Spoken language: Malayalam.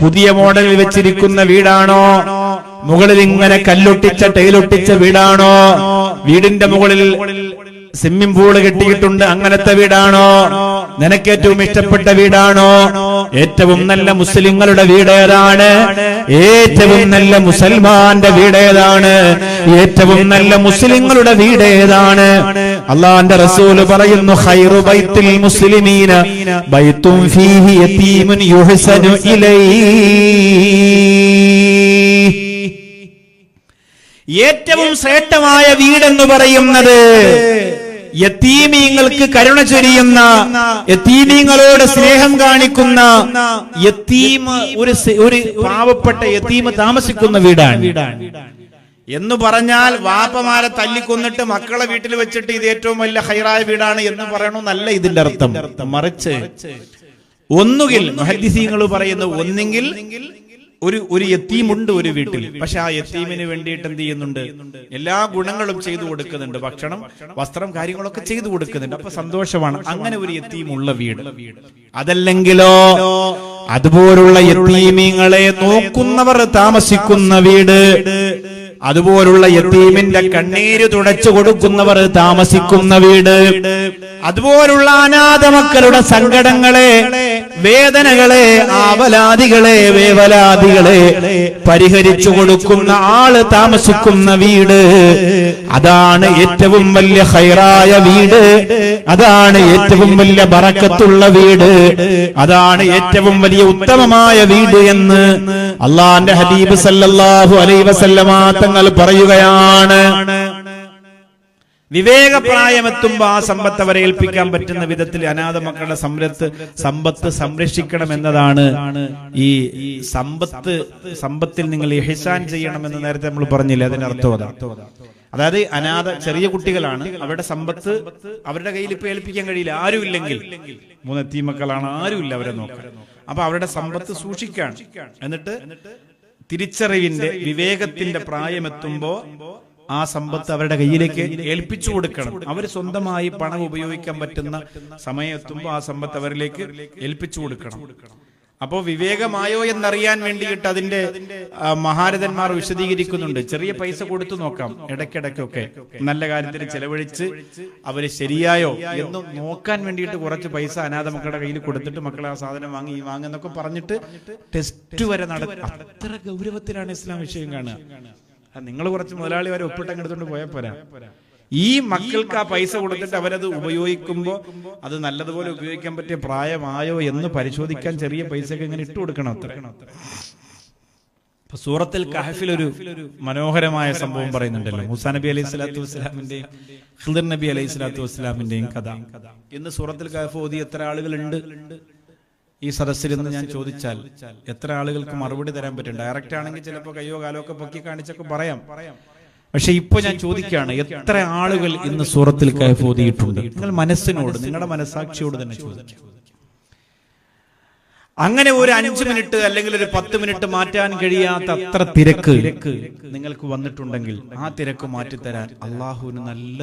പുതിയ മോഡലിൽ വെച്ചിരിക്കുന്ന വീടാണോ? മുകളിൽ ഇങ്ങനെ കല്ലൊട്ടിച്ച ടൈലൊട്ടിച്ച വീടാണോ? വീടിന്റെ മുകളിൽ സ്വിമ്മിംഗ് പൂൾ കെട്ടിയിട്ടുണ്ട് അങ്ങനത്തെ വീടാണോ? നിനക്കേറ്റവും ഇഷ്ടപ്പെട്ട വീടാണോ? ഏറ്റവും നല്ല മുസ്ലിങ്ങളുടെ വീടേതാണ് ഏറ്റവും നല്ല മുസൽമാന്റെ വീടേതാണ് ഏറ്റവും നല്ല മുസ്ലിങ്ങളുടെ വീട് ഏതാണ്? അള്ളാന്റെ റസൂൽ പറയുന്നു ഖൈറു ബൈത്തിൽ മുസ്ലിമീന ബൈത്തും ഫീഹി യതീമുൻ യുഹ്സനു ഇലൈഹി. ഏറ്റവും ശ്രേഷ്ഠമായ വീടെന്ന് പറയുന്നത് യത്തീമീങ്ങൾക്ക് കരുണ ചൊരിയുന്ന യത്തീമീങ്ങളോട് സ്നേഹം കാണിക്കുന്ന യത്തീമ ഒരു ഒരു പാവപ്പെട്ട യത്തീമ താമസിക്കുന്ന വീടാണ് വീടാണ്. എന്ന് പറഞ്ഞാൽ വാപ്പമാരെ തല്ലിക്കൊന്നിട്ട് മക്കളെ വീട്ടിൽ വെച്ചിട്ട് ഇത് ഏറ്റവും വലിയ ഹൈറായ വീടാണ് എന്ന് പറയണമെന്നല്ല ഇതിന്റെ അർത്ഥം. മറിച്ച് ഒന്നുകിൽ മഹദ്ദിസീങ്ങൾ പറയുന്ന ഒന്നെങ്കിൽ ഒരു ഒരു യത്തീമുണ്ട് ഒരു വീട്ടിൽ. പക്ഷെ ആ യത്തീമിന് വേണ്ടിയിട്ട് എന്ത് ചെയ്യുന്നുണ്ട്? എല്ലാ ഗുണങ്ങളും ചെയ്തു കൊടുക്കുന്നുണ്ട്. ഭക്ഷണം വസ്ത്രം കാര്യങ്ങളൊക്കെ ചെയ്തു കൊടുക്കുന്നുണ്ട്. അപ്പൊ സന്തോഷമാണ്. അങ്ങനെ ഒരു യത്തീമുള്ള വീട്. അതല്ലെങ്കിലോ അതുപോലുള്ള യത്തീമീങ്ങളെ നോക്കുന്നവർ താമസിക്കുന്ന വീട്. അതുപോലുള്ള യത്തീമിന്റെ കണ്ണീര് തുടച്ചു കൊടുക്കുന്നവർ താമസിക്കുന്ന വീട്. അതുപോലുള്ള അനാഥ മക്കളുടെ സങ്കടങ്ങളെ വേദനകളെ ആവലാദികളെ വേവലാദികളെ പരിഹരിച്ചു കൊടുക്കുന്ന ആൾ താമസിക്കുന്ന വീട്. അതാണ് ഏറ്റവും വലിയ ഹൈറായ വീട്. അതാണ് ഏറ്റവും വലിയ ബറക്കത്തുള്ള വീട്. അതാണ് ഏറ്റവും വലിയ ഉത്തമമായ വീട് എന്ന് അള്ളാന്റെ ഹബീബ് സല്ലാഹു അലൈ വസല്ലമ തങ്ങൾ പറയുകയാണ്. വിവേകപ്രായമെത്തുമ്പോ ആ സമ്പത്ത് അവരെ ഏൽപ്പിക്കാൻ പറ്റുന്ന വിധത്തിൽ അനാഥ മക്കളുടെ സമ്പത്ത് സമ്പത്ത് സംരക്ഷിക്കണം എന്നതാണ് ഈ സമ്പത്ത് സമ്പത്തിൽ നിങ്ങൾ എഹിസാൻ ചെയ്യണം എന്ന് നേരത്തെ നമ്മൾ പറഞ്ഞില്ലേ അതിന്റെ അർത്ഥം അതാണ് അതായത് അനാഥ ചെറിയ കുട്ടികളാണ് അവരുടെ സമ്പത്ത് അവരുടെ കയ്യിൽ ഇപ്പൊ ഏൽപ്പിക്കാൻ കഴിയില്ല ആരും ഇല്ലെങ്കിൽ. മൂന്നെത്തി മക്കളാണ് ആരുമില്ല അവരെ നോക്കാൻ. അപ്പൊ അവരുടെ സമ്പത്ത് സൂക്ഷിക്കാൻ. എന്നിട്ട് തിരിച്ചറിവിന്റെ വിവേകത്തിന്റെ പ്രായമെത്തുമ്പോ ആ സമ്പത്ത് അവരുടെ കയ്യിലേക്ക് ഏൽപ്പിച്ചു കൊടുക്കണം. അവർ സ്വന്തമായി പണം ഉപയോഗിക്കാൻ പറ്റുന്ന സമയമെത്തുമ്പോൾ ആ സമ്പത്ത് അവരിലേക്ക് ഏൽപ്പിച്ചു കൊടുക്കണം. അപ്പോ വിവേകമായോ എന്നറിയാൻ വേണ്ടിയിട്ട് അതിന്റെ മഹാരഥന്മാർ വിശദീകരിക്കുന്നുണ്ട്. ചെറിയ പൈസ കൊടുത്തു നോക്കാം. ഇടയ്ക്കിടയ്ക്കൊക്കെ നല്ല കാര്യത്തിൽ ചെലവഴിച്ച് അവർ ശരിയായോ എന്ന് നോക്കാൻ വേണ്ടിയിട്ട് കുറച്ച് പൈസ അനാഥ മക്കളുടെ കയ്യിൽ കൊടുത്തിട്ട് മക്കളെ ആ സാധനം വാങ്ങി വാങ്ങുന്നൊക്കെ പറഞ്ഞിട്ട് ടെസ്റ്റ് വരെ നടത്തി അത്ര ഗൗരവത്തിലാണ് ഇസ്ലാം വിഷയം കാണുക. നിങ്ങൾ കുറച്ച് മുതലാളി വരെ ഒപ്പിട്ടങ്ങ് എടുത്തോണ്ട് പോയാൽ പോരാ. ഈ മക്കൾക്ക് ആ പൈസ കൊടുത്തിട്ട് അവരത് ഉപയോഗിക്കുമ്പോൾ അത് നല്ലതുപോലെ ഉപയോഗിക്കാൻ പറ്റിയ പ്രായമായോ എന്ന് പരിശോധിക്കാൻ ചെറിയ പൈസയൊക്കെ ഇങ്ങനെ ഇട്ട് കൊടുക്കണം അത്ര. സൂറത്തിൽ കഹഫിൽ ഒരു മനോഹരമായ സംഭവം പറയുന്നുണ്ടല്ലോ. മൂസാ നബി അലൈഹി സ്വലാത്തു വസ്സലാമിന്റെയും ഖിദർ നബി അലൈഹി സ്വലാത്തു വസ്സലാമിന്റെയും കഥ. ഇന്ന് സൂറത്തിൽ കഹഫ് ഓതി എത്ര ആളുകളുണ്ട്. ഈ സദസ്സിൽ നിന്ന് ഞാൻ ചോദിച്ചാൽ എത്ര ആളുകൾക്ക് മറുപടി തരാൻ പറ്റും? ഡയറക്റ്റ് ആണെങ്കിൽ ചിലപ്പോൾ കയ്യോ കാലോ ഒക്കെ പൊക്കി കാണിച്ചൊക്കെ പറയാം. പക്ഷെ ഇപ്പൊ ഞാൻ ചോദിക്കുകയാണ് എത്ര ആളുകൾ ഇന്ന് സൂറത്തിൽ കയഫ് ഓതിയിട്ടുണ്ട് നിങ്ങൾ മനസ്സിനോട് നിങ്ങളുടെ മനസാക്ഷിയോട് തന്നെ ചോദിക്കും. അങ്ങനെ ഒരു അഞ്ചു മിനിറ്റ് അല്ലെങ്കിൽ ഒരു പത്ത് മിനിറ്റ് മാറ്റാൻ കഴിയാത്ത അത്ര തിരക്ക് നിങ്ങൾക്ക് വന്നിട്ടുണ്ടെങ്കിൽ ആ തിരക്ക് മാറ്റിത്തരാൻ അള്ളാഹുവിന് നല്ല